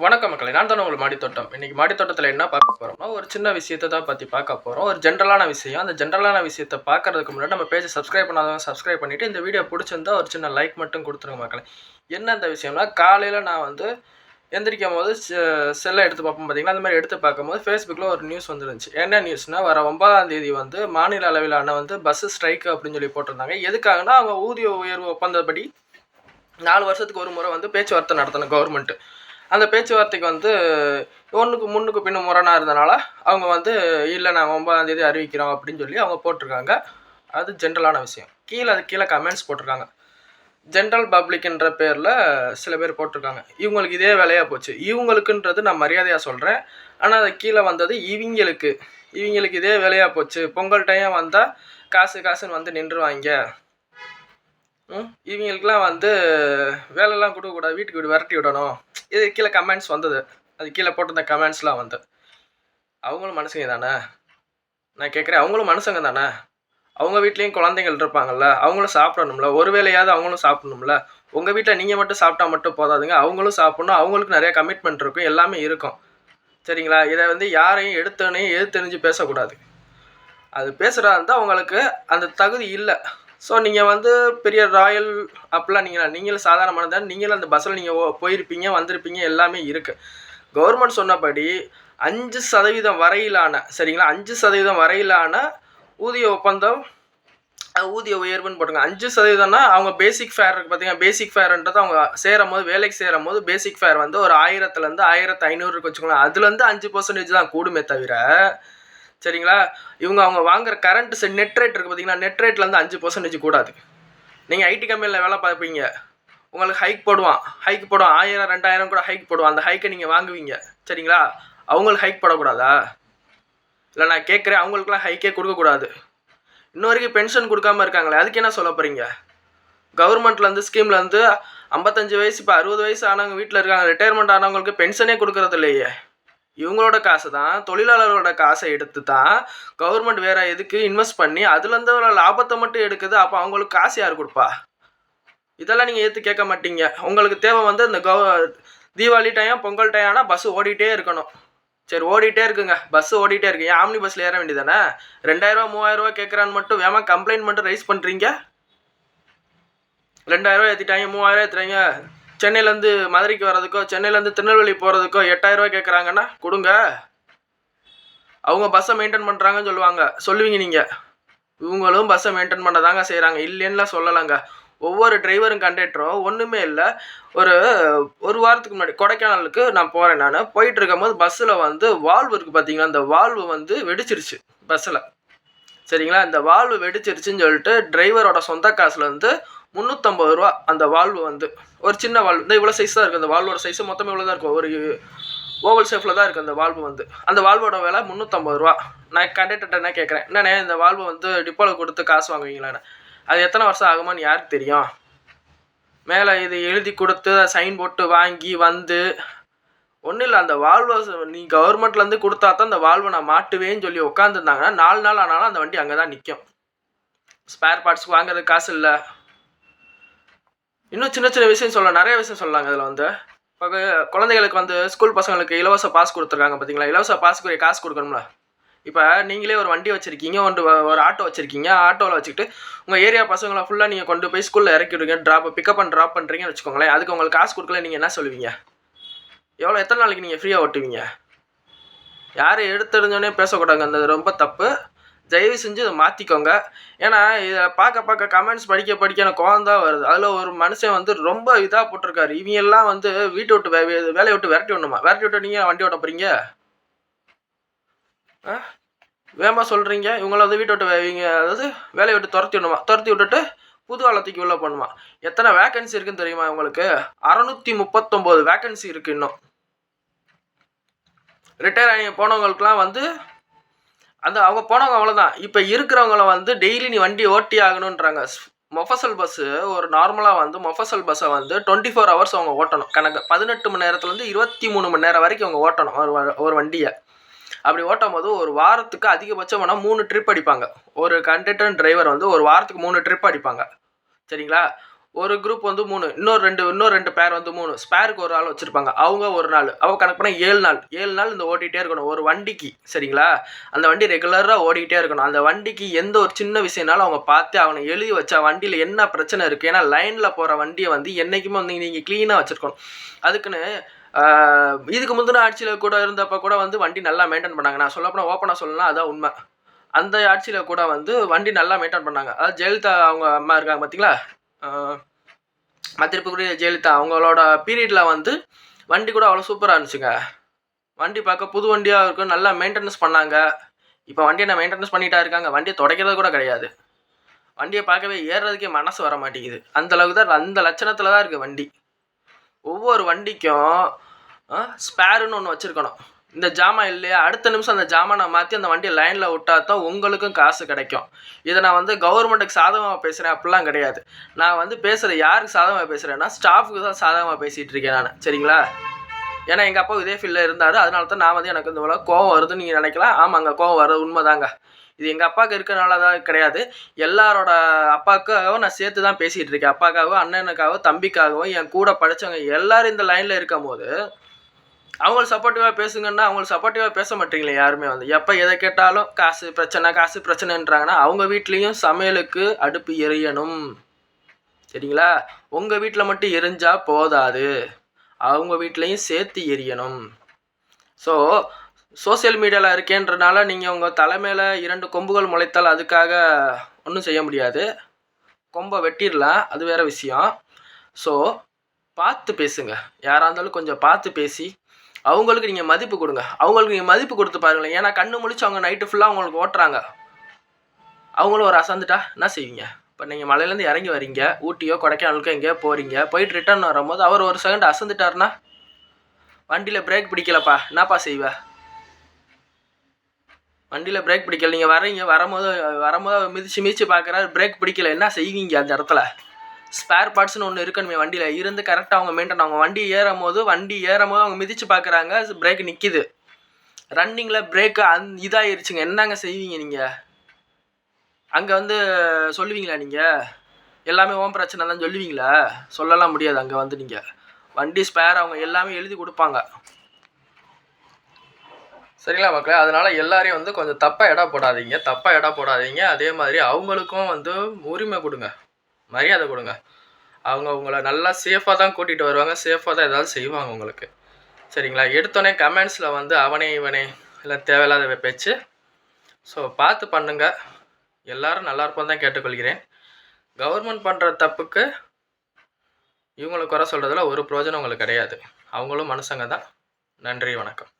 வணக்கம் மக்களை நான் தானே உங்கள் மாடித்தோட்டம். இன்னைக்கு மாடித்தோட்டத்தில் என்ன பார்க்க போகிறோம்னா ஒரு சின்ன விஷயத்தை தான் பற்றி பார்க்க போகிறோம் ஒரு ஜென்ரலான விஷயம். அந்த ஜென்ரலான விஷயத்தை பார்க்கறதுக்கு முன்னாடி நம்ம பேஜை சப்ஸ்கிரைப் பண்ணாதவங்க சப்ஸ்கிரைப் பண்ணிவிட்டு இந்த வீடியோ பிடிச்சிருந்தா ஒரு சின்ன லைக் மட்டும் கொடுத்துருங்க மக்களை. என்ன அந்த விஷயம்னா காலையில் நான் வந்து எந்திரிக்கும் போது செல்லை எடுத்து பார்ப்போம் பார்த்தீங்கன்னா அந்த மாதிரி எடுத்து பார்க்கும்போது ஃபேஸ்புக்கில் ஒரு நியூஸ் வந்துருந்துச்சு. என்ன நியூஸ்னால் வர ஒன்பதாம் தேதி வந்து மாநில அளவிலான வந்து பஸ் ஸ்ட்ரைக் அப்படின்னு சொல்லி போட்டிருந்தாங்க. எதுக்காகனா அவங்க ஊதிய உயர்வு ஒப்பந்தப்படி நாலு வருஷத்துக்கு ஒரு முறை வந்து பேச்சுவார்த்தை நடத்தணும் கவர்மெண்ட்டு அந்த பேச்சுவார்த்தைக்கு வந்து ஒன்றுக்கு முன்னுக்கு பின்னு முரணாக இருந்தனால அவங்க வந்து இல்லை நாங்கள் ஒன்பதாம் தேதி அறிவிக்கிறோம் அப்படின்னு சொல்லி அவங்க போட்டிருக்காங்க. அது ஜென்ரலான விஷயம். கீழே அது கீழே கமெண்ட்ஸ் போட்டிருக்காங்க. ஜென்ரல் பப்ளிக்ன்ற பேரில் சில பேர் போட்டிருக்காங்க. இவங்களுக்கு இதே வேலையாக போச்சு. இவங்களுக்குன்றது நான் மரியாதையாக சொல்கிறேன் ஆனால் அது கீழே வந்தது இவங்களுக்கு. இவங்களுக்கு இதே வேலையாக போச்சு. பொங்கல் டைம் வந்தால் காசு காசுன்னு வந்து நின்றுவாங்க. இவங்களுக்குலாம் வந்து வேலைலாம் கொடுக்கக்கூடாது வீட்டுக்கு வீடு விரட்டி விடணும். இது கீழே கமெண்ட்ஸ் வந்தது. அது கீழே போட்டிருந்த கமெண்ட்ஸ்லாம் வந்து அவங்களும் மனுஷங்க தானே? நான் கேட்குறேன் அவங்களும் மனுஷங்க தானே? அவங்க வீட்லேயும் குழந்தைங்கள் இருப்பாங்கல்ல அவங்களும் சாப்பிடணும்ல. ஒரு வேலையாவது அவங்களும் சாப்பிடணும்ல. உங்கள் வீட்டில் நீங்கள் மட்டும் சாப்பிட்டா மட்டும் போதாதுங்க. அவங்களும் சாப்பிடணும். அவங்களுக்கு நிறைய கமிட்மெண்ட் இருக்கும். எல்லாமே இருக்கும். சரிங்களா? இதை வந்து யாரையும் எடுத்தோடனே தெரிஞ்சு பேசக்கூடாது. அது பேசுகிறதா இருந்தால் அவங்களுக்கு அந்த தகுதி இல்லை. ஸோ நீங்கள் வந்து பெரிய ராயல் அப்பெல்லாம் நீங்கள் நீங்களும் சாதாரண நீங்களும் அந்த பஸ்ஸில் நீங்கள் போயிருப்பீங்க வந்திருப்பீங்க எல்லாமே இருக்குது கவர்மெண்ட் சொன்னபடி அஞ்சு சதவீதம் வரையிலான சரிங்களா? அஞ்சு சதவீதம் வரையிலான ஊதிய ஒப்பந்தம் ஊதிய உயர்வுன்னு போட்டுங்க அஞ்சு சதவீதம்னா அவங்க பேசிக் ஃபேர் இருக்குது பார்த்தீங்கன்னா பேசிக் ஃபேர்ன்றது அவங்க சேரும் போது வேலைக்கு சேரும் போது பேசிக் ஃபேர் வந்து ஒரு ஆயிரத்துலேருந்து ஆயிரத்து ஐநூறுக்கு வச்சுக்கோங்களேன். அதுலேருந்து அஞ்சு பர்சன்டேஜ் தான் கூடுமே தவிர சரிங்களா? இவங்க அவங்க வாங்குற கரண்ட் செட் நெட் ரேட் இருக்குது பார்த்தீங்கன்னா நெட் ரேட்லேருந்து அஞ்சு பர்சன்டேஜ் கூடாது. நீங்கள் ஐடி கம்பெனியில் வேலை பார்ப்பீங்க. உங்களுக்கு ஹைக் போடுவான். ஹைக் போடுவான் ஆயிரம் ரெண்டாயிரம் கூட ஹைக் போடுவான். அந்த ஹைக்கை நீங்கள் வாங்குவீங்க. சரிங்களா? அவங்களுக்கு ஹைக் போடக்கூடாதா? இல்லை நான் கேட்குறேன் அவங்களுக்குலாம் ஹைக்கே கொடுக்கக்கூடாது இன்ன வரைக்கும் பென்ஷன் கொடுக்காம இருக்காங்களே அதுக்கு என்ன சொல்ல போகிறீங்க கவர்மெண்ட்லேருந்து ஸ்கீம்லேருந்து ஐம்பத்தஞ்சு வயசு இப்போ அறுபது வயசு ஆனவங்க வீட்டில் இருக்காங்க. ரிட்டையர்மெண்ட் ஆனவங்களுக்கு பென்ஷனே கொடுக்குறது இல்லையே. இவங்களோட காசு தான் தொழிலாளர்களோட காசை எடுத்து தான் கவர்மெண்ட் வேற எதுக்கு இன்வெஸ்ட் பண்ணி அதுலேருந்து ஒரு லாபத்தை மட்டும் எடுக்குது. அப்போ அவங்களுக்கு காசு யார் கொடுப்பா? இதெல்லாம் நீங்கள் ஏற்று கேட்க மாட்டீங்க. உங்களுக்கு தேவை வந்து இந்த கவ தீபாவளி டைம் பொங்கல் டைம் ஆனால் பஸ் ஓடிட்டே இருக்கணும். சரி ஓடிட்டே இருக்குங்க. பஸ் ஓடிட்டே இருக்கு. ஏன் ஆம்னி பஸ்ஸில் ஏற வேண்டியதானே? ரெண்டாயிரரூவா மூவாயிரரூவா கேட்குறான்னு மட்டும் வேமா கம்ப்ளைண்ட் மட்டும் ரைஸ் பண்ணுறீங்க ரெண்டாயிரரூவா ஏற்றிட்டாங்க மூவாயிரம் ஏற்றுறாங்க சென்னையிலேருந்து மதுரைக்கு வர்றதுக்கோ சென்னையிலேருந்து திருநெல்வேலி போகிறதுக்கோ எட்டாயிரரூவா கேட்குறாங்கன்னா கொடுங்க. அவங்க பஸ்ஸை மெயின்டைன் பண்ணுறாங்கன்னு சொல்லுவாங்க. சொல்லுவீங்க நீங்கள் இவங்களும் பஸ்ஸை மெயின்டைன் பண்ண தாங்க செய்கிறாங்க இல்லைன்னுலாம் சொல்லலைங்க. ஒவ்வொரு டிரைவரும் கண்டக்டரும் ஒன்றுமே இல்லை. ஒரு ஒரு வாரத்துக்கு முன்னாடி கொடைக்கானலுக்கு நான் போகிறேன் நான். போயிட்டு இருக்கும்போது பஸ்ஸில் வந்து வால்வு இருக்குது பார்த்தீங்களா அந்த வால்வு வந்து வெடிச்சிருச்சு பஸ்ஸில் சரிங்களா? இந்த வால்வு வெடிச்சிருச்சுன்னு சொல்லிட்டு டிரைவரோட சொந்த காசுலேருந்து முந்நூற்றம்பது ரூபா அந்த வால்வு வந்து. ஒரு சின்ன வால்வு. இந்த இவ்வளோ சைஸ் தான் இருக்குது அந்த வால்வோட சைஸ் மொத்தம் இவ்வளோ தான் இருக்கும். ஒரு ஓவல் ஷேஃபில் தான் இருக்குது அந்த வால்வு வந்து. அந்த வால்வோட விலை முந்நூற்றம்பது ரூபா. நான் கண்டக்டர்கிட்ட என்ன கேட்குறேன் என்னண்ணே இந்த வால்வு வந்து டிப்போவில் கொடுத்து காசு வாங்குவீங்களான்னு அது எத்தனை வருஷம் ஆகுமான்னு யாருக்கு தெரியும்? மேலே இது எழுதி கொடுத்து சைன் போட்டு வாங்கி வந்து ஒன்றும் இல்லை அந்த வால்வை நீ கவர்மெண்ட்லேருந்து கொடுத்தா தான் அந்த வால்வை நான் மாட்டுவேன்னு சொல்லி உட்காந்துருந்தாங்கன்னா நாலு நாள் ஆனாலும் அந்த வண்டி அங்கே தான் நிற்கும் ஸ்பேர் பார்ட்ஸ் வாங்குறதுக்கு காசு இல்லை. இன்னும் சின்ன சின்ன விஷயம் சொல்லலாம். நிறைய விஷயம் சொல்லலாங்க அதில் வந்து. இப்போ குழந்தைகளுக்கு வந்து ஸ்கூல் பசங்களுக்கு இலவச பாஸ் கொடுத்துருக்காங்க பார்த்தீங்களா இலவச பாஸுக்குரிய காசு கொடுக்கணும்ல. இப்போ நீங்களே ஒரு வண்டி வச்சுருக்கீங்க ஒன்று ஒரு ஆட்டோ வச்சுருக்கீங்க ஆட்டோவில் வச்சுக்கிட்டு உங்கள் ஏரியா பசங்களை ஃபுல்லாக நீங்கள் கொண்டு போய் ஸ்கூலில் இறக்கி விடுங்க ட்ராப் பிக்கப் அண்ட் ட்ராப் பண்ணுறீங்கன்னு வச்சுக்கோங்களேன். அதுக்கு உங்களுக்கு காசு கொடுக்கல நீங்கள் என்ன சொல்லுவீங்க? எவ்வளோ எத்தனை நாளைக்கு நீங்கள் ஃப்ரீயாக ஓட்டுவீங்க? யாரும் எடுத்தெறிஞ்சோடனே பேசக்கூடாதுங்க. அந்த ரொம்ப தப்பு. தயவு செஞ்சு இதை மாற்றிக்கோங்க ஏன்னா இதை பார்க்க பார்க்க கமெண்ட்ஸ் படிக்க படிக்க எனக்கு கோவம் வருது. அதில் ஒரு மனுஷன் வந்து ரொம்ப இதாக போட்டிருக்காரு. இவங்க எல்லாம் வந்து வீட்டை விட்டு வே வேலையை விட்டு விரட்டி விடணுமா? விரட்டி விட்டு நீங்கள் வண்டி ஓட்ட போகிறீங்க ஆ? வேமா சொல்கிறீங்க இவங்கள வந்து வீட்டை விட்டு இவங்க அதாவது வேலையை விட்டு துரத்தி விடணுமா? துரத்தி விட்டுட்டு புது ஆளத்துக்கு உள்ள பண்ணுமா எத்தனை வேக்கன்சி இருக்குன்னு தெரியுமா உங்களுக்கு? அறநூற்றி முப்பத்தொம்போது வேக்கன்சி இருக்குது இன்னும். ரிட்டையர் ஆகி போனவங்களுக்குலாம் வந்து அந்த அவங்க போனவங்க அவ்வளோதான் இப்போ இருக்கிறவங்கள வந்து டெய்லி நீ வண்டி ஓட்டி ஆகணுன்றாங்க மொஃபசல் பஸ்ஸு ஒரு நார்மலாக வந்து மொஃபசல் பஸ்ஸை வந்து டுவெண்ட்டி ஃபோர் ஹவர்ஸ் அவங்க ஓட்டணும். கணக்கு பதினெட்டு மணி நேரத்துலேருந்து இருபத்தி மூணு மணி நேரம் வரைக்கும் அவங்க ஓட்டணும் ஒரு வ- ஒரு வண்டியை. அப்படி ஓட்டும் போது ஒரு வாரத்துக்கு அதிகபட்சம் வேணால் மூணு ட்ரிப் அடிப்பாங்க. ஒரு கண்டக்டர் டிரைவர் வந்து ஒரு வாரத்துக்கு மூணு ட்ரிப் அடிப்பாங்க. சரிங்களா? ஒரு குரூப் வந்து மூணு இன்னொரு ரெண்டு இன்னொரு ரெண்டு பேர் வந்து மூணு. ஸ்பேருக்கு ஒரு ஆள் வச்சுருப்பாங்க. அவங்க ஒரு நாள். அவங்க கணக்கு பண்ணால் ஏழு நாள். ஏழு நாள் இந்த ஓட்டிகிட்டே இருக்கணும். ஒரு வண்டிக்கு சரிங்களா? அந்த வண்டி ரெகுலராக ஓடிக்கிட்டே இருக்கணும். அந்த வண்டிக்கு எந்த ஒரு சின்ன விஷயம்னாலும் அவங்க பார்த்து அவனை எழுதி வச்சா வண்டியில் என்ன பிரச்சனை இருக்குது ஏன்னா லைனில் போகிற வண்டியை வந்து என்றைக்குமே வந்து நீங்கள் க்ளீனாக வச்சுருக்கணும். அதுக்குன்னு இதுக்கு முந்தின ஆட்சியில் கூட இருந்தப்போ கூட வந்து வண்டி நல்லா மெயின்டைன் பண்ணாங்க. நான் சொல்லப்போனால் ஓப்பனாக சொல்லலாம் அதான் உண்மை. அந்த ஆட்சியில் கூட வந்து வண்டி நல்லா மெயின்டைன் பண்ணாங்க. அதாவது ஜெயலலிதா அவங்க அம்மா இருக்காங்க பார்த்தீங்களா மத்திருப்புக்குரிய ஜெயலலிதா அவங்களோட பீரியடில் வந்து வண்டி கூட அவ்வளோ சூப்பராக இருந்துச்சுங்க. வண்டி பார்க்க புது வண்டியாக இருக்கும் நல்லா மெயின்டெனன்ஸ் பண்ணாங்க. இப்போ வண்டியை நான் மெயின்டெனன்ஸ் பண்ணிட்டா இருக்காங்க? வண்டியை துடைக்கிறது கூட கிடையாது. வண்டியை பார்க்கவே ஏறுறதுக்கே மனசு வர மாட்டேங்குது. அந்த அளவுக்கு தான் அந்த லட்சணத்தில் தான் இருக்குது வண்டி. ஒவ்வொரு வண்டிக்கும் ஸ்பேருன்னு ஒன்று வச்சுருக்கணும். இந்த ஜாமான் இல்லையா? அடுத்த நிமிஷம் அந்த ஜாமானை மாற்றி அந்த வண்டியை லைனில் விட்டால் தான் உங்களுக்கும் காசு கிடைக்கும். இதை நான் வந்து கவர்மெண்ட்டுக்கு சாதகமாக பேசுகிறேன் அப்படிலாம் கிடையாது. நான் வந்து பேசுகிற யாருக்கு சாதகமாக பேசுகிறேன்னா ஸ்டாஃபுக்கு தான் சாதகமாக பேசிகிட்டு இருக்கேன் நான். சரிங்களா? ஏன்னா எங்கள் அப்பா இதே ஃபீல்டில் இருந்தார். அதனால தான் நான் வந்து எனக்கு இந்த இவ்வளோ கோவம் வருதுன்னு நீங்கள் நினைக்கலாம். ஆமாங்க கோவம் வருது உண்மைதாங்க. இது எங்கள் அப்பாவுக்கு இருக்கிறனால தான் கிடையாது. எல்லாரோட அப்பாவுக்காகவும் நான் சேர்த்து தான் பேசிகிட்டு இருக்கேன். அப்பாக்காகவும் அண்ணனுக்காகவும் தம்பிக்காகவும் என் கூட படித்தவங்க எல்லோரும் இந்த லைனில் இருக்கும் போது அவங்களுக்கு சப்போர்ட்டிவாக பேசுங்கன்னா அவங்களை சப்போர்ட்டிவாக பேச மாட்டீங்களே யாருமே வந்து. எப்போ எதை கேட்டாலும் காசு பிரச்சனை காசு பிரச்சனைன்றாங்கன்னா அவங்க வீட்லேயும் சமையலுக்கு அடுப்பு எரியணும். சரிங்களா? உங்கள் வீட்டில் மட்டும் எரிஞ்சால் போதாது. அவங்க வீட்லேயும் சேர்த்து எரியணும். ஸோ சோஷியல் மீடியாவில் இருக்கேன்றனால நீங்கள் உங்கள் தலைமையில் இரண்டு கொம்புகள் முளைத்தால் அதுக்காக ஒன்றும் செய்ய முடியாது. கொம்பை வெட்டிடலாம். அது வேறு விஷயம். ஸோ பார்த்து பேசுங்க. யாராக இருந்தாலும் கொஞ்சம் பார்த்து பேசி அவங்களுக்கு நீங்கள் மதிப்பு கொடுங்க. அவங்களுக்கு நீங்கள் மதிப்பு கொடுத்து பாருங்களேன். ஏன்னா கண்ணு முழிச்சு அவங்க நைட்டு ஃபுல்லாக அவங்களுக்கு ஓட்டுறாங்க. அவங்களும் ஒரு அசந்துட்டா என்ன செய்வீங்க? இப்போ நீங்கள் மலையிலேருந்து இறங்கி வரீங்க. ஊட்டியோ கொடைக்கானலுக்கோ எங்கேயோ போகிறீங்க போயிட்டு ரிட்டர்ன் வரும்போது அவர் ஒரு செகண்ட் அசந்துட்டாருன்னா வண்டியில் பிரேக் பிடிக்கலப்பா. என்னப்பா செய்வ? வண்டியில் பிரேக் பிடிக்கல. நீங்கள் வரீங்க வரும்போது வரும்போது மிதிச்சு மிதிச்சு பார்க்குறாரு பிரேக் பிடிக்கல. என்ன செய்வீங்க அந்த இடத்துல? ஸ்பேர் பார்ட்ஸ்னு ஒன்று இருக்கணுமே வண்டியில். இருந்து கரெக்டாக அவங்க மெயின்டைன் அவங்க வண்டி ஏறும் போது வண்டி ஏறும் போது அவங்க மிதித்து பார்க்குறாங்க பிரேக் நிற்கிது ரன்னிங்கில் பிரேக்கு அந் இதாகிருச்சுங்க என்னங்க செய்வீங்க நீங்கள் அங்கே வந்து சொல்லுவீங்களா நீங்கள் எல்லாமே ஓம் பிரச்சனை தான் சொல்லுவீங்களா? சொல்லலாம் முடியாது அங்கே வந்து நீங்கள் வண்டி ஸ்பேர் அவங்க எல்லாமே எழுதி கொடுப்பாங்க. சரிங்களா மக்களே? அதனால் எல்லாரையும் வந்து கொஞ்சம் தப்பாக இடம் போடாதீங்க. தப்பாக இடம் போடாதீங்க. அதே மாதிரி அவங்களுக்கும் வந்து உரிமை கொடுங்க. மரியாதை கொடுங்க. அவங்க உங்களை நல்லா சேஃபாக தான் கூட்டிகிட்டு வருவாங்க. சேஃபாக தான் ஏதாவது செய்வாங்க உங்களுக்கு. சரிங்களா? எடுத்தோடனே கமெண்ட்ஸில் வந்து அவனே இவனே இல்லை தேவையில்லாத பேச்சு. ஸோ பார்த்து பண்ணுங்கள் எல்லாரும் நல்லா இருப்போம் தான் கேட்டுக்கொள்கிறேன். கவர்மெண்ட் பண்ணுற தப்புக்கு இவங்களை குறை சொல்கிறதுல ஒரு பிரயோஜனம் உங்களுக்கு கிடையாது. அவங்களும் மனுஷங்க தான். நன்றி வணக்கம்.